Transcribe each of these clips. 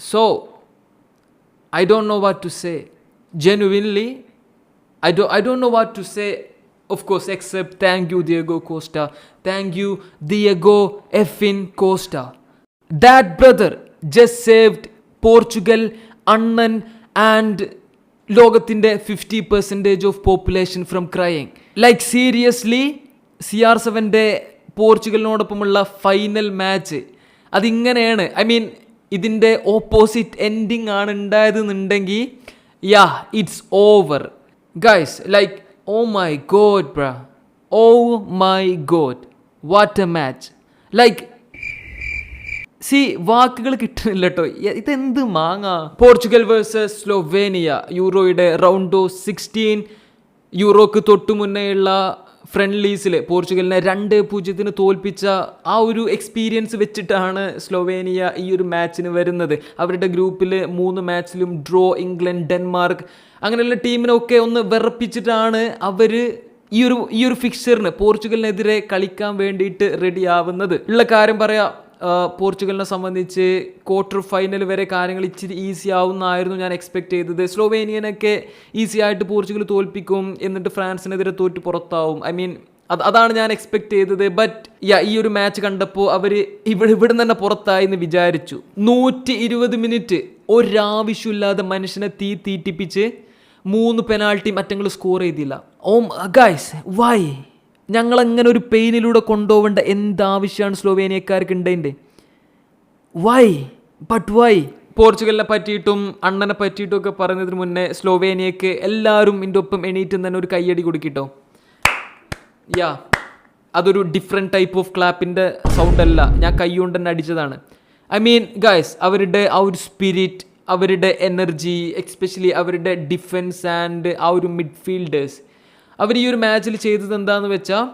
So, I don't know what to say. Genuinely, I don't, I don't know what to say, of course, except thank you, Diego Costa. Thank you, Diego Effin Costa. That brother just saved Portugal, Annan, and ലോകത്തിന്റെ fifty percentage of population from crying like seriously C R സെവന്റെ പോർച്ചുഗലിനോടൊപ്പമുള്ള final match അതിങ്ങനെയാണ് I mean ഇതിന്റെ opposite ending ആണ് ഉണ്ടായതെന്നുണ്ടെങ്കിൽ yeah it's over guys like oh my god bro oh my god what a match like see വാക്കുകൾ കിട്ടുന്നില്ല കേട്ടോ ഇതെന്ത് മാങ്ങ? Portugal versus Slovenia യൂറോയുടെ റൗണ്ട് ഓഫ് സിക്സ്റ്റീൻ യൂറോക്ക് തൊട്ടു മുന്നേയുള്ള ഫ്രണ്ട്ലീസിൽ പോർച്ചുഗലിനെ രണ്ട് പൂജ്യത്തിന് തോൽപ്പിച്ച ആ ഒരു എക്സ്പീരിയൻസ് വെച്ചിട്ടാണ് സ്ലോവേനിയ ഈ ഒരു മാച്ചിന് വരുന്നത്. അവരുടെ ഗ്രൂപ്പിൽ മൂന്ന് മാച്ചിലും ഡ്രോ ഇംഗ്ലണ്ട് ഡെൻമാർക്ക് അങ്ങനെയുള്ള ടീമിനൊക്കെ ഒന്ന് വിറപ്പിച്ചിട്ടാണ് അവർ ഈ ഒരു ഈ ഒരു ഫിക്സറിന് പോർച്ചുഗലിനെതിരെ കളിക്കാൻ വേണ്ടിയിട്ട് റെഡിയാവുന്നത് ഉള്ള കാര്യം പറയാം പോർച്ചുഗലിനെ സംബന്ധിച്ച് ക്വാർട്ടർ ഫൈനൽ വരെ കാര്യങ്ങൾ ഇച്ചിരി ഈസി ആവുമെന്നായിരുന്നു ഞാൻ എക്സ്പെക്ട് ചെയ്തത്. സ്ലോവേനിയനൊക്കെ ഈസി ആയിട്ട് പോർച്ചുഗൽ തോൽപ്പിക്കും എന്നിട്ട് ഫ്രാൻസിനെതിരെ തോറ്റ് പുറത്താവും. ഐ മീൻ അത് അതാണ് ഞാൻ എക്സ്പെക്ട് ചെയ്തത്. ബട്ട് യാ ഈ ഒരു മാച്ച് കണ്ടപ്പോൾ അവർ ഇവിടെ ഇവിടെ തന്നെ പുറത്തായി എന്ന് വിചാരിച്ചു. നൂറ്റി ഇരുപത് മിനിറ്റ് ഒരാവശ്യമില്ലാതെ മനുഷ്യനെ തീ തീറ്റിപ്പിച്ച് മൂന്ന് പെനാൾട്ടി മറ്റങ്ങൾ സ്കോർ ചെയ്തില്ല. ഓം ഗൈസ് വൈ ഞങ്ങളങ്ങനെ ഒരു പെയിനിലൂടെ കൊണ്ടുപോകേണ്ട? എന്താവശ്യമാണ് സ്ലോവേനിയക്കാർക്ക് ഉണ്ടതിന്റെ വൈ ബട്ട് വൈ പോർച്ചുഗലിനെ പറ്റിയിട്ടും അണ്ണനെ പറ്റിയിട്ടും ഒക്കെ പറയുന്നതിന് മുന്നേ സ്ലോവേനിയക്ക് എല്ലാവരും ഇതിന്റെ ഒപ്പം എണീറ്റും തന്നെ ഒരു കയ്യടി കൊടുക്കിട്ടോ. യാ അതൊരു ഡിഫറെന്റ് ടൈപ്പ് ഓഫ് ക്ലാപ്പിന്റെ സൗണ്ട് അല്ല. ഞാൻ കൈ കൊണ്ട് തന്നെ അടിച്ചതാണ്. ഐ മീൻ ഗായ്സ് അവരുടെ ആ ഒരു സ്പിരിറ്റ് അവരുടെ എനർജി എക്സ്പെഷ്യലി അവരുടെ ഡിഫൻസ് ആൻഡ് ആ ഒരു മിഡ്ഫീൽഡേഴ്സ് അവർ ഈ ഒരു മാച്ചിൽ ചെയ്തത് എന്താന്ന് വെച്ചാൽ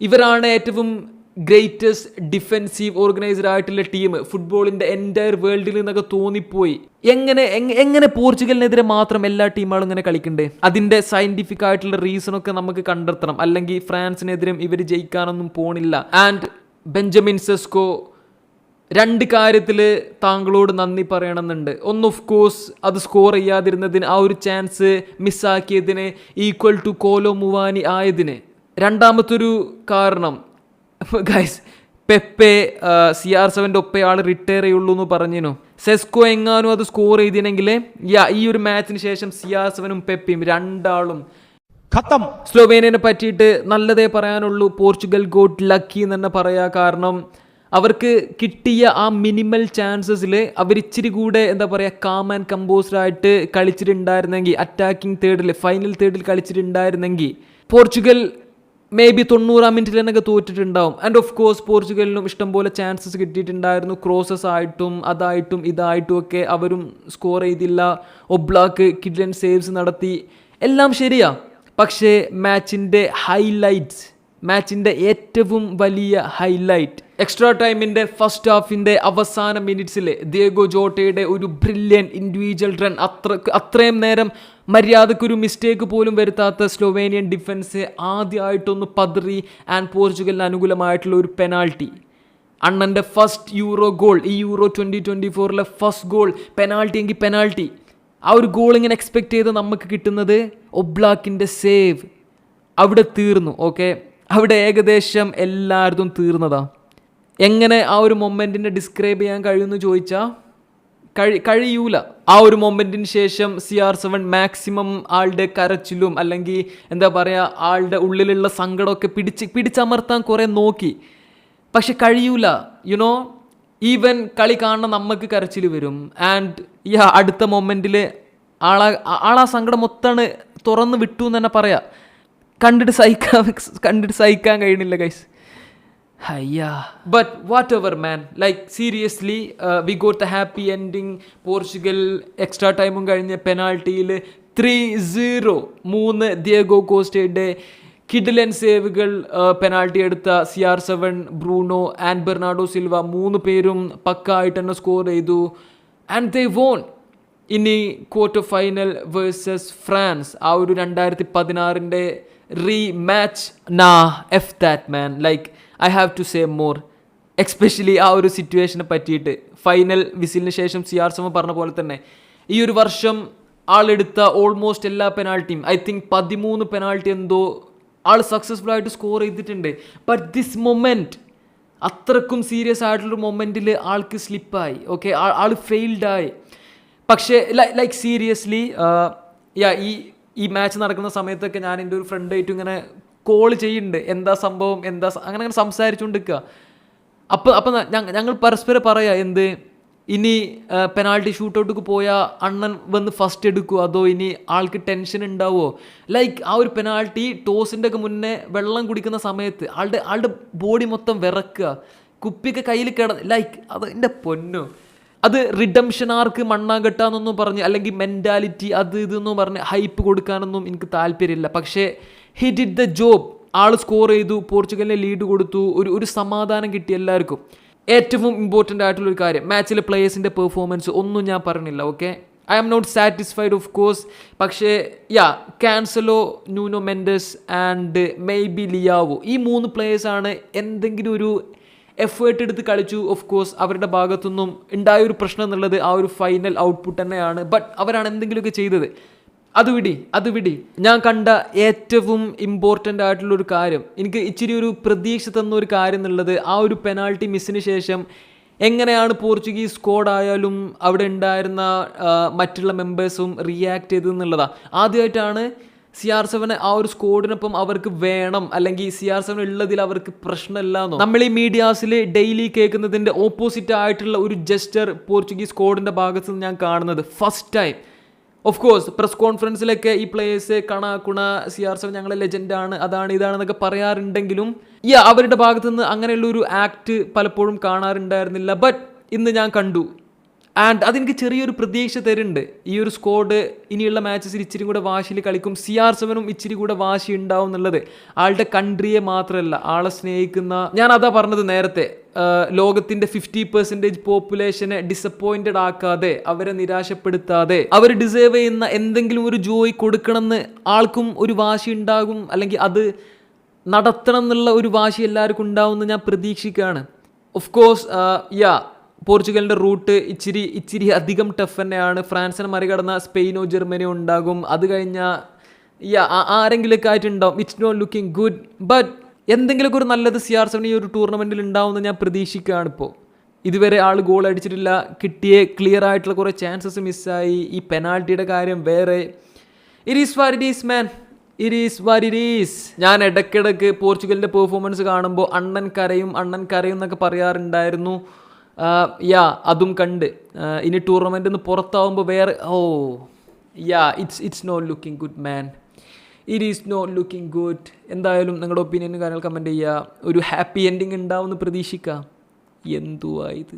ഇവരാണ് ഏറ്റവും ഗ്രേറ്റസ്റ്റ് ഡിഫെൻസീവ് ഓർഗനൈസർ ആയിട്ടുള്ള ടീം ഫുട്ബോളിന്റെ എന്റയർ വേൾഡിൽ നിന്നൊക്കെ തോന്നിപ്പോയി. എങ്ങനെ എങ്- എങ്ങനെ പോർച്ചുഗലിനെതിരെ മാത്രം എല്ലാ ടീമുകളും ഇങ്ങനെ കളിക്കണ്ടേ? അതിന്റെ സയന്റിഫിക് ആയിട്ടുള്ള റീസൺ ഒക്കെ നമുക്ക് കണ്ടെത്തണം. അല്ലെങ്കിൽ ഫ്രാൻസിനെതിരെയും ഇവർ ജയിക്കാനൊന്നും പോണില്ല. ആൻഡ് ബെഞ്ചമിൻ സെസ്കോ രണ്ട് കാര്യത്തിൽ താങ്കളോട് നന്ദി പറയണമെന്നുണ്ട്. ഒന്ന് ഓഫ് കോഴ്സ് അത് സ്കോർ ചെയ്യാതിരുന്നതിന് ആ ഒരു ചാൻസ് മിസ്സാക്കിയതിന് ഈക്വൽ ടു കോലോ മുവാനി ആയതിന്. രണ്ടാമത്തൊരു കാരണം ഗൈസ് പെപ്പെ സി ആർ സെവന്റെ ഒപ്പയാൾ റിട്ടയർ ചെയ്യുള്ളൂ എന്ന് പറഞ്ഞിനു. സെസ്കോ എങ്ങാനും അത് സ്കോർ ചെയ്തിനെങ്കിൽ യാ ഈ ഒരു മാച്ചിന് ശേഷം സി ആർ സെവനും പെപ്പയും രണ്ടാളും ഖത്തം. സ്ലോവേനിയനെ പറ്റിയിട്ട് നല്ലതേ പറയാനുള്ളൂ. പോർച്ചുഗൽ ഗോട്ട് ലക്കി എന്ന് തന്നെ പറയാം കാരണം അവർക്ക് കിട്ടിയ ആ മിനിമൽ ചാൻസസിൽ അവർ ഇച്ചിരി കൂടെ എന്താ പറയുക കാം ആൻഡ് കമ്പോസ്ഡ് ആയിട്ട് കളിച്ചിട്ടുണ്ടായിരുന്നെങ്കിൽ അറ്റാക്കിംഗ് തേർഡിൽ ഫൈനൽ തേർഡിൽ കളിച്ചിട്ടുണ്ടായിരുന്നെങ്കിൽ പോർച്ചുഗൽ മേ ബി തൊണ്ണൂറാം മിനിറ്റിൽ തന്നെ തോറ്റിട്ടുണ്ടാവും. ആൻഡ് ഓഫ് കോഴ്സ് പോർച്ചുഗലിനും ഇഷ്ടംപോലെ ചാൻസസ് കിട്ടിയിട്ടുണ്ടായിരുന്നു. ക്രോസസ് ആയിട്ടും അതായിട്ടും ഇതായിട്ടും ഒക്കെ അവരും സ്കോർ ചെയ്തില്ല. ഒബ്ലാക്ക് കിഡ്ലൻ സേവ്സ് നടത്തി. എല്ലാം ശരിയാ. പക്ഷേ മാച്ചിന്റെ ഹൈലൈറ്റ്സ് മാച്ചിന്റെ ഏറ്റവും വലിയ ഹൈലൈറ്റ്. എക്സ്ട്രാ ടൈമിന്റെ ഫസ്റ്റ് ഹാഫിന്റെ അവസാന മിനിറ്റ്സിലെ ദിയഗോ ജോട്ടയുടെ ഒരു ബ്രില്യൻ ഇൻഡിവിജ്വൽ റൺ അത്ര അത്രയും നേരം മര്യാദക്കൊരു മിസ്റ്റേക്ക് പോലും വരുത്താത്ത സ്ലോവേനിയൻ ഡിഫൻസ് ആദ്യമായിട്ടൊന്ന് പതറി ആൻഡ് പോർച്ചുഗലിന് അനുകൂലമായിട്ടുള്ള ഒരു പെനാൾട്ടി അണ്ണന്റെ ഫസ്റ്റ് യൂറോ ഗോൾ ഈ യൂറോ ട്വന്റി ട്വന്റി ഫോറിലെ ഫസ്റ്റ് ഗോൾ പെനാൾട്ടി എങ്കിൽ പെനാൾട്ടി ആ ഒരു ഗോൾ ഇങ്ങനെ എക്സ്പെക്ട് ചെയ്ത് നമുക്ക് കിട്ടുന്നത് ഒബ്ലാക്കിന്റെ സേവ് അവിടെ തീർന്നു ഓക്കെ അവിടെ ഏകദേശം എല്ലായിടത്തും തീർന്നതാ. എങ്ങനെ ആ ഒരു മൊമെന്റിനെ ഡിസ്ക്രൈബ് ചെയ്യാൻ കഴിയുമെന്ന് ചോദിച്ചാൽ കഴി കഴിയൂല. ആ ഒരു മൊമെന്റിന് ശേഷം സി ആർ സെവൻ മാക്സിമം ആളുടെ കരച്ചിലും അല്ലെങ്കിൽ എന്താ പറയുക ആളുടെ ഉള്ളിലുള്ള സങ്കടമൊക്കെ പിടിച്ച് പിടിച്ചമർത്താൻ കുറേ നോക്കി. പക്ഷെ കഴിയൂല. യുനോ ഈവൻ കളി കാണുന്ന നമുക്ക് കരച്ചിൽ വരും. ആൻഡ് ഈ അടുത്ത മൊമെന്റിൽ ആളാ ആളാ സങ്കടം മൊത്തമാണ് തുറന്ന് വിട്ടു എന്ന് തന്നെ പറയാം. കണ്ടിട്ട് സഹിക്കാൻ കണ്ടിട്ട് സഹിക്കാൻ കഴിയണില്ല guys ഹയ്യാ. But whatever man like seriously we got the happy ending Portugal extra ടൈമും കഴിഞ്ഞ് പെനാൾട്ടിയിൽ ത്രീ സീറോ മൂന്ന് ദിയഗോ കോസ്റ്റയുടെ കിഡിലൻ സേവുകൾ പെനാൾട്ടി എടുത്ത C R seven Bruno and Bernardo Silva മൂന്ന് പേരും പക്ക ആയിട്ട് തന്നെ സ്കോർ ചെയ്തു. ആൻഡ് ദേ വോൺ ഇനി ക്വാർട്ടർ ഫൈനൽ വേഴ്സസ് ഫ്രാൻസ് ആ ഒരു രണ്ടായിരത്തി പതിനാറിന്റെ റീ മാച്ച് നാ F that man like I have to say more especially ആ ഒരു സിറ്റുവേഷനെ പറ്റിയിട്ട്. ഫൈനൽ വിസിലിന് ശേഷം സി ആർ സമ പറഞ്ഞ പോലെ തന്നെ. ഈ ഒരു വർഷം ആളെടുത്ത ഓൾമോസ്റ്റ് എല്ലാ പെനാൾട്ടിയും ഐ തിങ്ക് പതിമൂന്ന് പെനാൾട്ടി എന്തോ ആൾ സക്സസ്ഫുൾ ആയിട്ട് സ്കോർ ചെയ്തിട്ടുണ്ട്. ബട്ട് ദിസ് മൊമെന്റ് അത്രക്കും സീരിയസ് ആയിട്ടുള്ളൊരു മൊമെന്റിൽ ആൾക്ക് സ്ലിപ്പായി ഓക്കെ ആൾ ഫെയിൽഡായി പക്ഷേ ലൈക്ക് സീരിയസ്ലി യാ ഈ ഈ മാച്ച് നടക്കുന്ന സമയത്തൊക്കെ ഞാൻ എന്റെ ഒരു ഫ്രണ്ടായിട്ട് ഇങ്ങനെ കോൾ ചെയ്യുന്നുണ്ട് എന്താ സംഭവം? എന്താ അങ്ങനെ അങ്ങനെ സംസാരിച്ചുകൊണ്ടിരിക്കുക അപ്പോൾ അപ്പം ഞങ്ങൾ പരസ്പരം പറയാ എന്ത്? ഇനി പെനാൾട്ടി ഷൂട്ടൗട്ടിക്ക് പോയാൽ അണ്ണൻ വന്ന് ഫസ്റ്റ് എടുക്കുമോ അതോ ഇനി ആൾക്ക് ടെൻഷൻ ഉണ്ടാവുമോ ലൈക്ക് ആ ഒരു പെനാൾട്ടി ടോസിന്റെ ഒക്കെ മുന്നേ വെള്ളം കുടിക്കുന്ന സമയത്ത് ആളുടെ ആളുടെ ബോഡി മൊത്തം വിറക്കുക. കുപ്പിയൊക്കെ കയ്യിൽ കിട ലൈക്ക് അത് എന്റെ പൊന്നു. അത് റിഡംഷൻ ആർക്ക് മണ്ണാങ്കട്ടാന്നൊന്നും പറഞ്ഞ് അല്ലെങ്കിൽ മെന്റാലിറ്റി അത് ഇതെന്നും പറഞ്ഞ് ഹൈപ്പ് കൊടുക്കാനൊന്നും എനിക്ക് താല്പര്യമില്ല. പക്ഷേ ഹി ഡിഡ് ദ ജോബ് ആൾ സ്കോർ ചെയ്തു പോർച്ചുഗലിനെ ലീഡ് കൊടുത്തു ഒരു ഒരു സമാധാനം കിട്ടി എല്ലാവർക്കും. ഏറ്റവും ഇമ്പോർട്ടന്റ് ആയിട്ടുള്ള ഒരു കാര്യം മാച്ചിലെ പ്ലേയേഴ്സിന്റെ പെർഫോമൻസ് ഒന്നും ഞാൻ പറഞ്ഞില്ല okay I am not satisfied of course പക്ഷേ yeah Cancelo Nuno Mendes and maybe Leao ഈ മൂന്ന് പ്ലേയേഴ്സാണ് എന്തെങ്കിലും ഒരു എഫേർട്ട് എടുത്ത് കളിച്ചു. ഓഫ് കോഴ്സ് അവരുടെ ഭാഗത്തുനിന്നും ഉണ്ടായ ഒരു പ്രശ്നം എന്നുള്ളത് ആ ഒരു ഫൈനൽ ഔട്ട്പുട്ട് തന്നെയാണ്. ബട്ട് അവരാണ് എന്തെങ്കിലുമൊക്കെ ചെയ്തത്. അത് വിടി അത് വിടി. ഞാൻ കണ്ട ഏറ്റവും ഇമ്പോർട്ടന്റ് ആയിട്ടുള്ള ഒരു കാര്യം എനിക്ക് ഇച്ചിരി ഒരു പ്രതീക്ഷ തന്ന ഒരു കാര്യം എന്നുള്ളത് ആ ഒരു പെനാൾട്ടി മിസ്സിന് ശേഷം എങ്ങനെയാണ് പോർച്ചുഗീസ് സ്ക്വാഡ് ആയാലും അവിടെ ഉണ്ടായിരുന്ന മറ്റുള്ള മെമ്പേഴ്സും റിയാക്ട് ചെയ്തതെന്നുള്ളതാണ് ആദ്യമായിട്ടാണ് സി ആർ സെവന് ആ ഒരു സ്കോഡിനൊപ്പം അവർക്ക് വേണം. അല്ലെങ്കിൽ സി ആർ സെവൻ ഉള്ളതിൽ അവർക്ക് പ്രശ്നമില്ലാന്നോ? നമ്മൾ ഈ മീഡിയാസിൽ ഡെയിലി കേൾക്കുന്നതിന്റെ ഓപ്പോസിറ്റ് ആയിട്ടുള്ള ഒരു ജസ്റ്റർ പോർച്ചുഗീസ് സ്കോഡിന്റെ ഭാഗത്ത് നിന്ന് ഞാൻ കാണുന്നത്. First time of course press കോൺഫറൻസിലൊക്കെ ഈ പ്ലേയേഴ്സ് കണ കുണ സി ആർ സെവൻ ഞങ്ങളെ ലെജൻഡാണ് അതാണ് ഇതാണെന്നൊക്കെ പറയാറുണ്ടെങ്കിലും ഈ അവരുടെ ഭാഗത്തുനിന്ന് നിന്ന് അങ്ങനെയുള്ള ഒരു ആക്ട് പലപ്പോഴും കാണാറുണ്ടായിരുന്നില്ല. ബട്ട് ഇന്ന് ഞാൻ കണ്ടു. ആൻഡ് അതെനിക്ക് ചെറിയൊരു പ്രതീക്ഷ തരുന്നുണ്ട്. ഈ ഒരു സ്ക്വാഡ് ഇനിയുള്ള മാച്ചസിൽ ഇച്ചിരി കൂടെ വാശിയിൽ കളിക്കും. സി ആർ സെവനും ഇച്ചിരി കൂടെ വാശി ഉണ്ടാവും എന്നുള്ളത് ആളുടെ കൺട്രിയെ മാത്രമല്ല ആളെ സ്നേഹിക്കുന്ന ഞാൻ അതാ പറഞ്ഞത് നേരത്തെ ലോകത്തിന്റെ ഫിഫ്റ്റി പെർസെന്റേജ് പോപ്പുലേഷനെ ഡിസപ്പോയിന്റഡ് ആക്കാതെ അവരെ നിരാശപ്പെടുത്താതെ അവർ ഡിസേർവ് ചെയ്യുന്ന എന്തെങ്കിലും ഒരു ജോയ് കൊടുക്കണമെന്ന് ആൾക്കും ഒരു വാശി ഉണ്ടാകും. അല്ലെങ്കിൽ അത് നടത്തണം എന്നുള്ള ഒരു വാശി എല്ലാവർക്കും ഉണ്ടാവുമെന്ന് ഞാൻ പ്രതീക്ഷിക്കുകയാണ്. ഓഫ് കോഴ്സ് യാ പോർച്ചുഗലിന്റെ റൂട്ട് ഇച്ചിരി ഇച്ചിരി അധികം ടഫ് തന്നെയാണ്. ഫ്രാൻസിനെ മറികടന്ന സ്പെയിനോ ജർമ്മനിയോ ഉണ്ടാകും. അത് കഴിഞ്ഞാൽ യാ ആരെങ്കിലുമൊക്കെ ആയിട്ടുണ്ടാവും it's not looking good but എന്തെങ്കിലുമൊക്കെ ഒരു നല്ലത് സി ആർ സെവൻ ഈ ഒരു ടൂർണമെന്റിൽ ഉണ്ടാവുമെന്ന് ഞാൻ പ്രതീക്ഷിക്കുകയാണ് ഇപ്പോൾ ഇതുവരെ ആൾ ഗോൾ അടിച്ചിട്ടില്ല. കിട്ടിയ ക്ലിയർ ആയിട്ടുള്ള കുറേ ചാൻസസ് മിസ്സായി ഈ പെനാൾട്ടിയുടെ കാര്യം വേറെ. It is VAR it is man it is VAR it is ഞാൻ ഇടയ്ക്കിടയ്ക്ക് പോർച്ചുഗലിന്റെ പെർഫോമൻസ് കാണുമ്പോൾ അണ്ണൻ കരയും അണ്ണൻ കരയും എന്നൊക്കെ പറയാറുണ്ടായിരുന്നു. യാ അതും കണ്ട്. ഇനി ടൂർണമെന്റിൽ നിന്ന് പുറത്താവുമ്പോൾ വേറെ ഓ yeah it's it's not looking good man it is not looking good എന്തായാലും നിങ്ങളുടെ ഒപ്പീനിയനും കാര്യങ്ങൾ കമന്റ് ചെയ്യുക. ഒരു ഹാപ്പി എൻഡിങ് ഉണ്ടാവുമെന്ന് പ്രതീക്ഷിക്കാം. എന്തുവാ ഇത്?